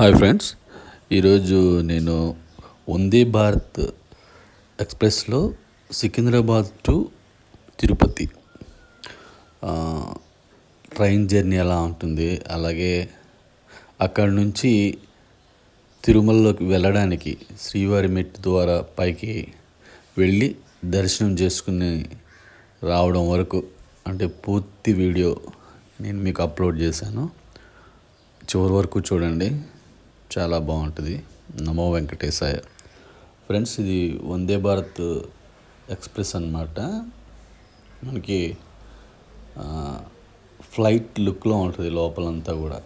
Hi friends. ఈరోజు నేను వందే భారత్ ఎక్స్ప్రెస్లో Secunderabad to Tirupati. Train journey ఎలా ఉంటుంది? అలాగే అక్కడి నుంచి తిరుమలలోకి వెళ్ళడానికి శ్రీవారి మెట్టు ద్వారా పైకి వెళ్ళి దర్శనం చేసుకుని రావడం వరకు అంటే పూర్తి వీడియో నేను మీకు అప్లోడ్ చేశాను. చివరి వరకు చూడండి. చాలా బాగుంటుంది. నమో వెంకటేశాయ. ఫ్రెండ్స్ ఇది వందే భారత్ ఎక్స్ప్రెస్ అన్నమాట. మనకి ఫ్లైట్ లుక్లో ఉంటుంది లోపలంతా కూడా.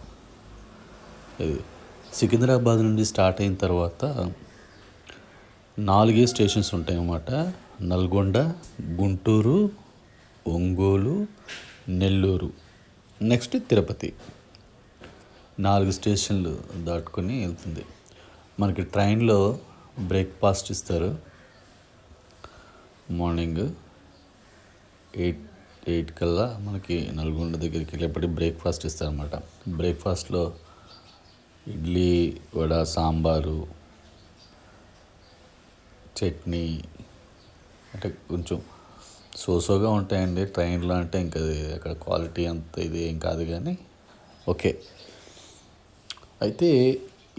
ఇది సికింద్రాబాద్ నుండి స్టార్ట్ అయిన తర్వాత నాలుగే స్టేషన్స్ ఉంటాయి అన్నమాట. నల్గొండ గుంటూరు ఒంగోలు నెల్లూరు. నెక్స్ట్ తిరుపతి. నాలుగు స్టేషన్లు దాటుకొని వెళ్తుంది. మనకి ట్రైన్లో బ్రేక్ఫాస్ట్ ఇస్తారు. మార్నింగ్ ఎయిట్ ఎయిట్ కల్లా మనకి నల్గొండ దగ్గరికి వెళ్ళేప్పటికి బ్రేక్ఫాస్ట్ ఇస్తారన్నమాట. బ్రేక్ఫాస్ట్లో ఇడ్లీ వడ సాంబారు చట్నీ అంటే కొంచెం సోసోగా ఉంటాయండి. ట్రైన్లో అంటే ఇంకా అక్కడ క్వాలిటీ అంత ఇది ఏం కాదు కానీ ఓకే. అయితే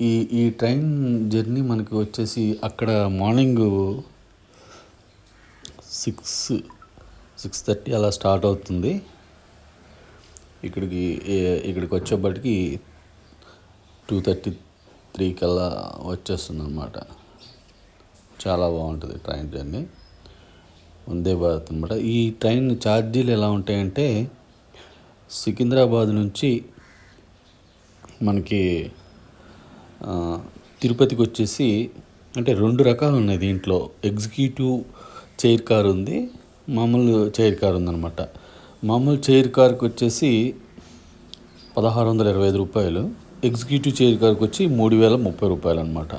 ఈ ఈ ట్రైన్ జర్నీ మనకి వచ్చేసి అక్కడ మార్నింగ్ సిక్స్ సిక్స్ థర్టీ అలా స్టార్ట్ అవుతుంది. ఇక్కడికి ఇక్కడికి వచ్చేప్పటికి టూ థర్టీ త్రీ కల్లా వచ్చేస్తుంది అనమాట చాలా బాగుంటుంది ట్రైన్ జర్నీ. వందే భారత్ అనమాట ఈ ట్రైన్ ఛార్జీలు ఎలా ఉంటాయంటే సికింద్రాబాద్ నుంచి మనకి తిరుపతికి వచ్చేసి అంటే రెండు రకాలు ఉన్నాయి దీంట్లో. ఎగ్జిక్యూటివ్ చైర్ కార్ ఉంది మామూలు చైర్ కార్ ఉందన్నమాట. మామూలు చైర్ కార్కి వచ్చేసి పదహారు వందల ఇరవై ఐదు రూపాయలు. ఎగ్జిక్యూటివ్ చైర్ కార్కి వచ్చి మూడు వేల ముప్పై రూపాయలు అనమాట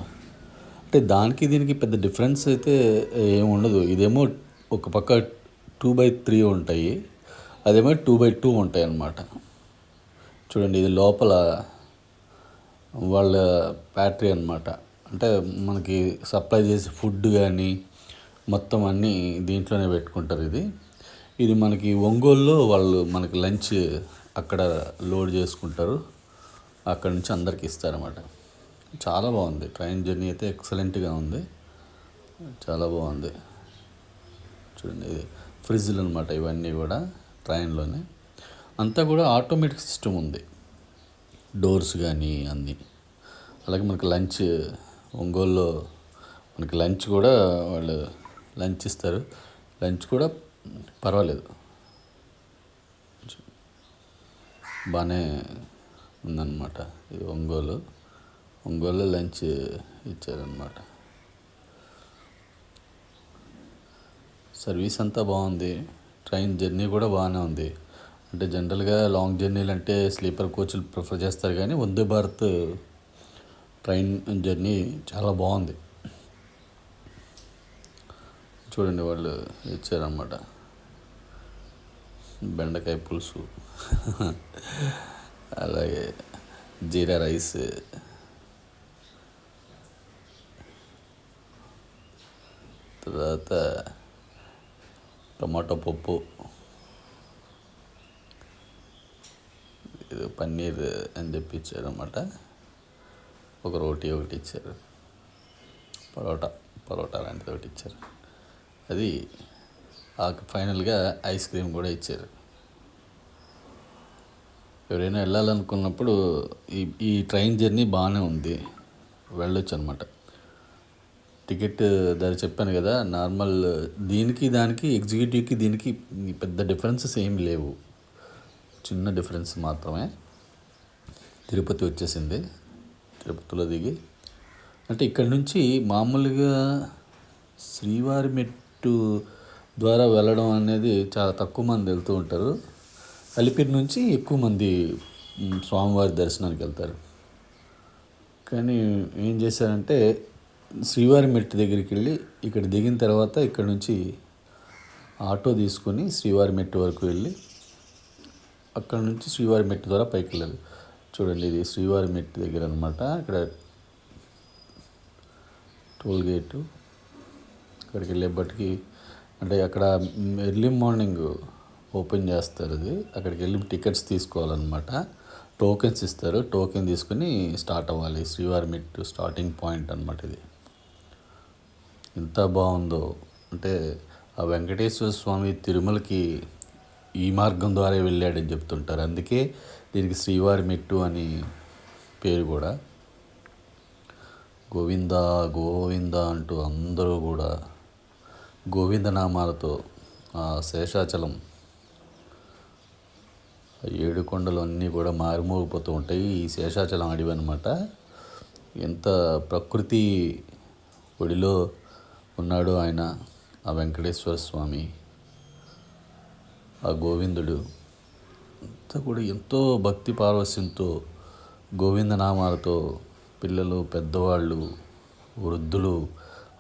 అంటే దానికి దీనికి పెద్ద డిఫరెన్స్ అయితే ఏమి ఉండదు. ఇదేమో ఒక పక్క టూ బై త్రీ ఉంటాయి అదేమో టూ బై టూ ఉంటాయి అన్నమాట చూడండి ఇది లోపల వాళ్ళ ఫ్యాక్టరీ అనమాట అంటే మనకి సప్లై చేసే ఫుడ్ కానీ మొత్తం అన్నీ దీంట్లోనే పెట్టుకుంటారు ఇది. ఇది మనకి ఒంగోలులో వాళ్ళు మనకి లంచ్ అక్కడ లోడ్ చేసుకుంటారు. అక్కడ నుంచి అందరికి ఇస్తారన్నమాట. చాలా బాగుంది. ట్రైన్ జర్నీ అయితే ఎక్సలెంట్గా ఉంది. చాలా బాగుంది. చూడండి ఇది ఫ్రిడ్జ్లు అనమాట ఇవన్నీ కూడా ట్రైన్లోనే. అంతా కూడా ఆటోమేటిక్ సిస్టమ్ ఉంది. డోర్స్ కానీ అన్నీ. అలాగే మనకి లంచ్ ఒంగోలులో మనకి లంచ్ కూడా వాళ్ళు లంచ్ ఇస్తారు. లంచ్ కూడా పర్వాలేదు. బాగానే ఉందన్నమాట ఇది ఒంగోలు. ఒంగోలు లంచ్ ఇచ్చారనమాట సర్వీస్ అంతా బాగుంది. ట్రైన్ జర్నీ కూడా బాగానే ఉంది. అంటే జనరల్గా లాంగ్ జర్నీలు అంటే స్లీపర్ కోచ్లు ప్రిఫర్ చేస్తారు కానీ వందే భారత్ ట్రైన్ జర్నీ చాలా బాగుంది. చూడండి వాళ్ళు ఇచ్చారన్నమాట. బెండకాయ పులుసు. అలాగే జీరా రైస్. తర్వాత టమాటో పప్పు. పన్నీర్ అని చెప్పి ఇచ్చారన్నమాట ఒక రోటీ ఒకటి ఇచ్చారు. పరోటా పరోటా లాంటిది ఒకటి ఇచ్చారు. అది ఫైనల్గా ఐస్ క్రీమ్ కూడా ఇచ్చారు. ఎవరైనా వెళ్ళాలనుకున్నప్పుడు ఈ ఈ ట్రైన్ జర్నీ బాగానే ఉంది. వెళ్ళొచ్చు అనమాట టికెట్ ధర చెప్పాను కదా నార్మల్ దీనికి దానికి ఎగ్జిక్యూటివ్కి దీనికి పెద్ద డిఫరెన్సెస్ ఏమి లేవు. చిన్న డిఫరెన్స్ మాత్రమే. తిరుపతి వచ్చేసింది. తిరుపతిలో దిగి. అంటే ఇక్కడ నుంచి మామూలుగా శ్రీవారి మెట్టు ద్వారా వెళ్ళడం అనేది చాలా తక్కువ మంది వెళ్తూ ఉంటారు. అలిపిరి నుంచి ఎక్కువ మంది స్వామివారి దర్శనానికి వెళ్తారు. కానీ ఏం చేశారంటే శ్రీవారి మెట్టు దగ్గరికి వెళ్ళి ఇక్కడ దిగిన తర్వాత ఇక్కడ నుంచి ఆటో తీసుకొని శ్రీవారి మెట్టు వరకు వెళ్ళి అక్కడ నుంచి శ్రీవారి మెట్టు ద్వారా పైకి వెళ్ళాలి. చూడండి ఇది శ్రీవారి మెట్టు దగ్గర అనమాట ఇక్కడ టోల్ గేటు అక్కడికి వెళ్ళేప్పటికి అంటే అక్కడ ఎర్లీ మార్నింగ్ ఓపెన్ చేస్తారు అది. అక్కడికి వెళ్ళి టికెట్స్ తీసుకోవాలన్నమాట. టోకెన్స్ ఇస్తారు. టోకెన్ తీసుకుని స్టార్ట్ అవ్వాలి. శ్రీవారి మెట్టు స్టార్టింగ్ పాయింట్ అనమాట ఇది. ఎంత బాగుందో. అంటే ఆ వెంకటేశ్వర స్వామి తిరుమలకి ఈ మార్గం ద్వారా వెళ్ళాడని చెప్తుంటారు. అందుకే దీనికి శ్రీవారి మెట్టు అని పేరు కూడా. గోవింద గోవింద అంటూ అందరూ కూడా గోవిందనామాలతో ఆ శేషాచలం ఏడు కొండలు అన్నీ కూడా మారుమోగిపోతూ ఉంటాయి. ఈ శేషాచలం అడవి అనమాట ఎంత ప్రకృతి ఒడిలో ఉన్నాడు ఆయన ఆ వెంకటేశ్వర స్వామి. ఆ గోవిందుడు అంతా కూడా ఎంతో భక్తి గోవింద గోవిందనామాలతో పిల్లలు పెద్దవాళ్ళు వృద్ధులు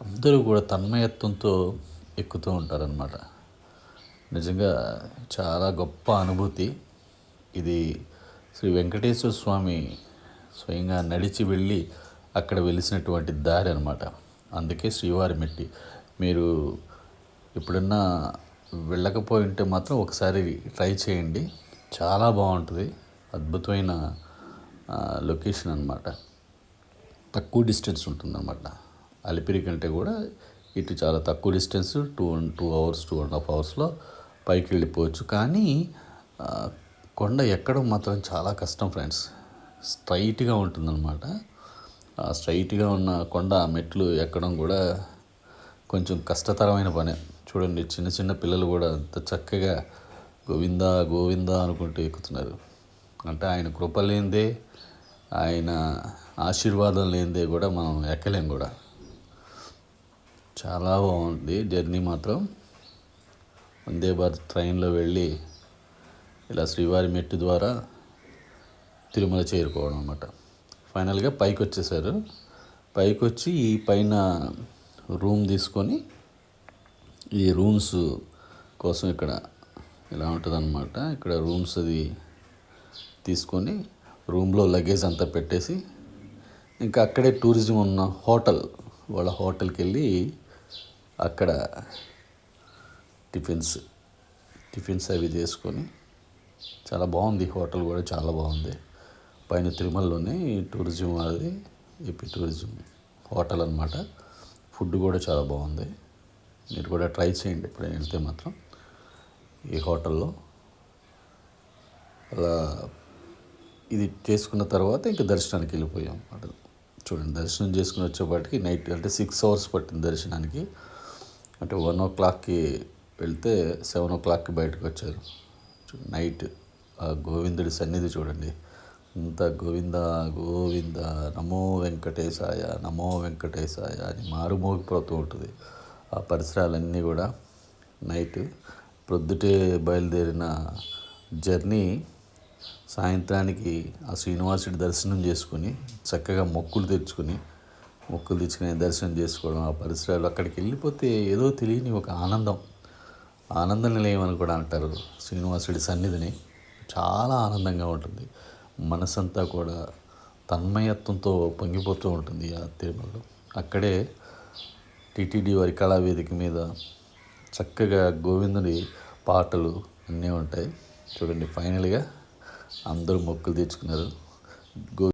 అందరూ కూడా తన్మయత్వంతో ఎక్కుతూ ఉంటారనమాట నిజంగా చాలా గొప్ప అనుభూతి. ఇది శ్రీ వెంకటేశ్వర స్వామి స్వయంగా నడిచి వెళ్ళి అక్కడ వెలిసినటువంటి దారి అనమాట అందుకే శ్రీవారి మెట్టి. మీరు ఎప్పుడన్నా వెళ్ళకపోయి ఉంటే మాత్రం ఒకసారి ట్రై చేయండి. చాలా బాగుంటుంది. అద్భుతమైన లొకేషన్ అనమాట తక్కువ డిస్టెన్స్ ఉంటుందన్నమాట. అలిపిరి కంటే కూడా ఇటు చాలా తక్కువ distance two two hours two and half అవర్స్లో పైకి వెళ్ళిపోవచ్చు. కానీ కొండ ఎక్కడం మాత్రం చాలా కష్టం ఫ్రెండ్స్. స్ట్రైట్గా ఉంటుందన్నమాట. స్ట్రైట్గా ఉన్న కొండ మెట్లు ఎక్కడం కూడా కొంచెం కష్టతరమైన పనే. చూడండి చిన్న చిన్న పిల్లలు కూడా అంత చక్కగా గోవింద గోవింద అనుకుంటూ ఎక్కుతున్నారు. అంటే ఆయన కృప లేనిదే ఆయన ఆశీర్వాదం లేనిదే కూడా మనం ఎక్కలేం కూడా. చాలా బాగుంది జర్నీ మాత్రం. వందే భారత్ ట్రైన్లో వెళ్ళి ఇలా శ్రీవారి మెట్టు ద్వారా తిరుమల చేరుకోవడం అనమాట ఫైనల్గా పైకి వచ్చేసారు పైకి వచ్చి ఈ పైన రూమ్ తీసుకొని ఈ రూమ్స్ కోసం ఇక్కడ ఇలా ఉంటుందన్నమాట. ఇక్కడ రూమ్స్ అది తీసుకొని రూమ్లో లగేజ్ అంతా పెట్టేసి ఇంకా అక్కడే టూరిజం ఉన్న హోటల్ వాళ్ళ హోటల్కి వెళ్ళి అక్కడ టిఫిన్స్ టిఫిన్స్ అవి చేసుకొని చాలా బాగుంది. హోటల్ కూడా చాలా బాగుంది. పైన తిరుమలలోనే టూరిజం అది ఏపీ టూరిజం హోటల్ అనమాట ఫుడ్ కూడా చాలా బాగుంది. మీరు కూడా ట్రై చేయండి ఎప్పుడైనా వెళ్తే మాత్రం ఈ హోటల్లో. అలా ఇది చేసుకున్న తర్వాత ఇంకా దర్శనానికి వెళ్ళిపోయాం అన్నమాట. చూడండి దర్శనం చేసుకుని వచ్చేపాటికి నైట్ అంటే సిక్స్ అవర్స్ పట్టింది దర్శనానికి. అంటే వన్ ఓ క్లాక్కి వెళ్తే సెవెన్ ఓ క్లాక్కి బయటకు వచ్చారు. నైట్ ఆ గోవిందుడి సన్నిధి చూడండి. ఇంత గోవింద గోవింద నమో వెంకటేశాయ నమో వెంకటేశాయ అని మారుమోగిపోతూ ఉంటుంది. ఆ పరిసరాలన్నీ కూడా నైట్ ప్రొద్దుటే బయలుదేరిన జర్నీ సాయంత్రానికి ఆ శ్రీనివాసుడి దర్శనం చేసుకుని చక్కగా మొక్కులు తెచ్చుకుని మొక్కులు తెచ్చుకుని దర్శనం చేసుకోవడం ఆ పరిసరాలు అక్కడికి వెళ్ళిపోతే ఏదో తెలియని ఒక ఆనందం. ఆనంద నిలయం అని కూడా అంటారు శ్రీనివాసుడి సన్నిధిని. చాలా ఆనందంగా ఉంటుంది. మనసంతా కూడా తన్మయత్వంతో పొంగిపోతూ ఉంటుంది ఆ తిరుమలలో. అక్కడే టీటీడీ వారి కళావేదిక మీద చక్కగా గోవిందుని పాటలు అన్నీ ఉంటాయి. చూడండి ఫైనల్గా అందరూ మొక్కులు తెచ్చుకున్నారు గో